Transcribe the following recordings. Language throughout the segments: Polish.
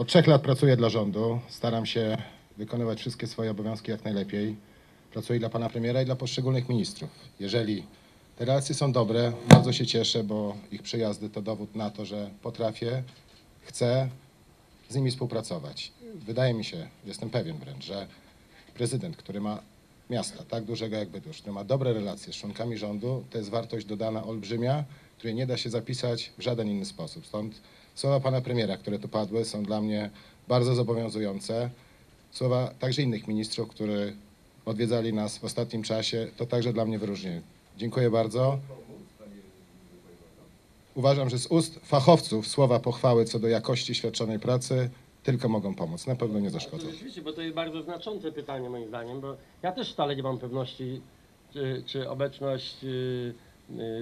Od trzech lat pracuję dla rządu. Staram się wykonywać wszystkie swoje obowiązki jak najlepiej. Pracuję dla pana premiera i dla poszczególnych ministrów. Jeżeli te relacje są dobre, bardzo się cieszę, bo ich przyjazdy to dowód na to, że potrafię, chcę z nimi współpracować. Wydaje mi się, jestem pewien wręcz, że prezydent, który ma miasta tak dużego jak Bydgoszcz, który ma dobre relacje z członkami rządu, to jest wartość dodana olbrzymia, której nie da się zapisać w żaden inny sposób. Stąd słowa pana premiera, które tu padły, są dla mnie bardzo zobowiązujące. Słowa także innych ministrów, którzy odwiedzali nas w ostatnim czasie, to także dla mnie wyróżnienie. Dziękuję bardzo. Uważam, że z ust fachowców słowa pochwały co do jakości świadczonej pracy tylko mogą pomóc, na pewno nie zaszkodzą. To rzeczywiście, bo to jest bardzo znaczące pytanie moim zdaniem, bo ja też wcale nie mam pewności, czy, czy obecność y,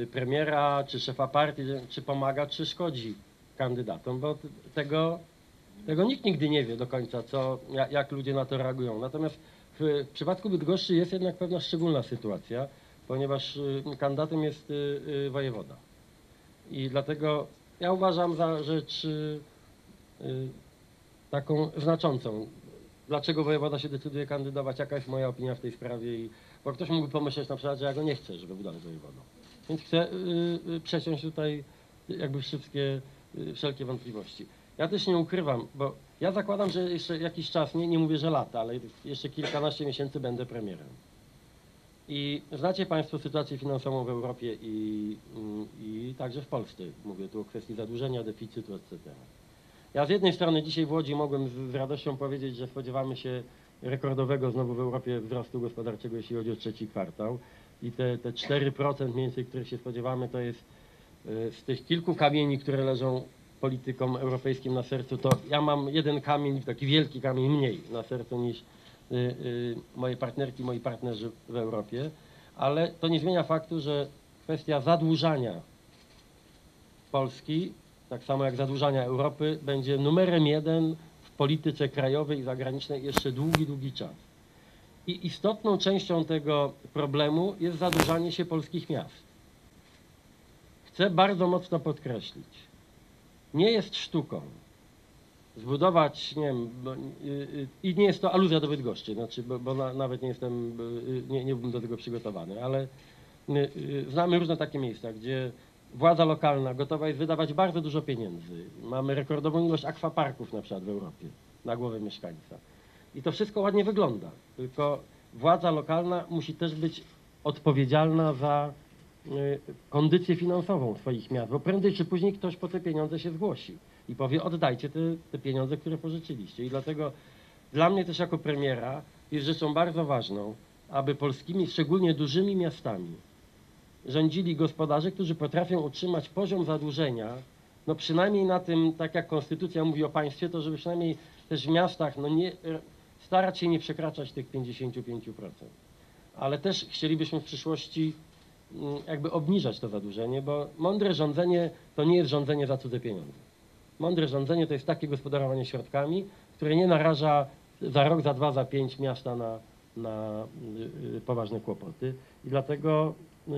y, premiera, czy szefa partii, czy pomaga, czy szkodzi kandydatom, bo tego, tego nikt nigdy nie wie do końca, co, jak, ludzie na to reagują. Natomiast w przypadku Bydgoszczy jest jednak pewna szczególna sytuacja, ponieważ y, kandydatem jest y, y, wojewoda. I dlatego ja uważam za rzecz taką znaczącą. Dlaczego wojewoda się decyduje kandydować? Jaka jest moja opinia w tej sprawie? I, bo ktoś mógłby pomyśleć na przykład, że ja go nie chcę, żeby wydać wojewodą. Więc chcę przeciąć tutaj jakby wszystkie, wszelkie wątpliwości. Ja też nie ukrywam, bo ja zakładam, że jeszcze jakiś czas, nie, nie mówię, że lata, ale jeszcze kilkanaście miesięcy będę premierem. I znacie Państwo sytuację finansową w Europie i, mm, i także w Polsce. Mówię tu o kwestii zadłużenia, deficytu, etc. Ja z jednej strony dzisiaj w Łodzi mogłem z, z radością powiedzieć, że spodziewamy się rekordowego znowu w Europie wzrostu gospodarczego, jeśli chodzi o trzeci kwartał. I te, te 4% mniej więcej, których się spodziewamy, to jest y, z tych kilku kamieni, które leżą politykom europejskim na sercu, to ja mam jeden kamień, taki wielki kamień mniej na sercu niż y, y, moje partnerki, moi partnerzy w Europie. Ale to nie zmienia faktu, że kwestia zadłużania Polski, tak samo jak zadłużania Europy, będzie numerem jeden w polityce krajowej i zagranicznej jeszcze długi, długi czas. I istotną częścią tego problemu jest zadłużanie się polskich miast. Chcę bardzo mocno podkreślić, nie jest sztuką zbudować, nie wiem, bo, y, y, i nie jest to aluzja do Bydgoszczy, znaczy, bo, bo na, nawet nie jestem, y, nie, nie byłem do tego przygotowany, ale y, y, znamy różne takie miejsca, gdzie władza lokalna gotowa jest wydawać bardzo dużo pieniędzy. Mamy rekordową ilość akwaparków na przykład w Europie na głowę mieszkańca. I to wszystko ładnie wygląda, tylko władza lokalna musi też być odpowiedzialna za kondycję finansową swoich miast, bo prędzej czy później ktoś po te pieniądze się zgłosi i powie oddajcie te, te pieniądze, które pożyczyliście. I dlatego dla mnie też jako premiera jest rzeczą bardzo ważną, aby polskimi, szczególnie dużymi miastami, rządzili gospodarze, którzy potrafią utrzymać poziom zadłużenia, no przynajmniej na tym, tak jak konstytucja mówi o państwie, to żeby przynajmniej też w miastach no nie, starać się nie przekraczać tych 55%. Ale też chcielibyśmy w przyszłości jakby obniżać to zadłużenie, bo mądre rządzenie to nie jest rządzenie za cudze pieniądze. Mądre rządzenie to jest takie gospodarowanie środkami, które nie naraża za rok, za dwa, za pięć miasta na, na y, y, poważne kłopoty. I dlatego, y,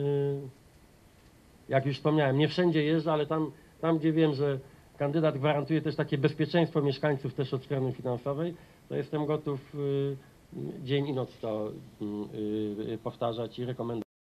jak już wspomniałem, nie wszędzie jeżdżę, ale tam, tam gdzie wiem, że kandydat gwarantuje też takie bezpieczeństwo mieszkańców też od strony finansowej, to jestem gotów dzień i noc to powtarzać i rekomendować.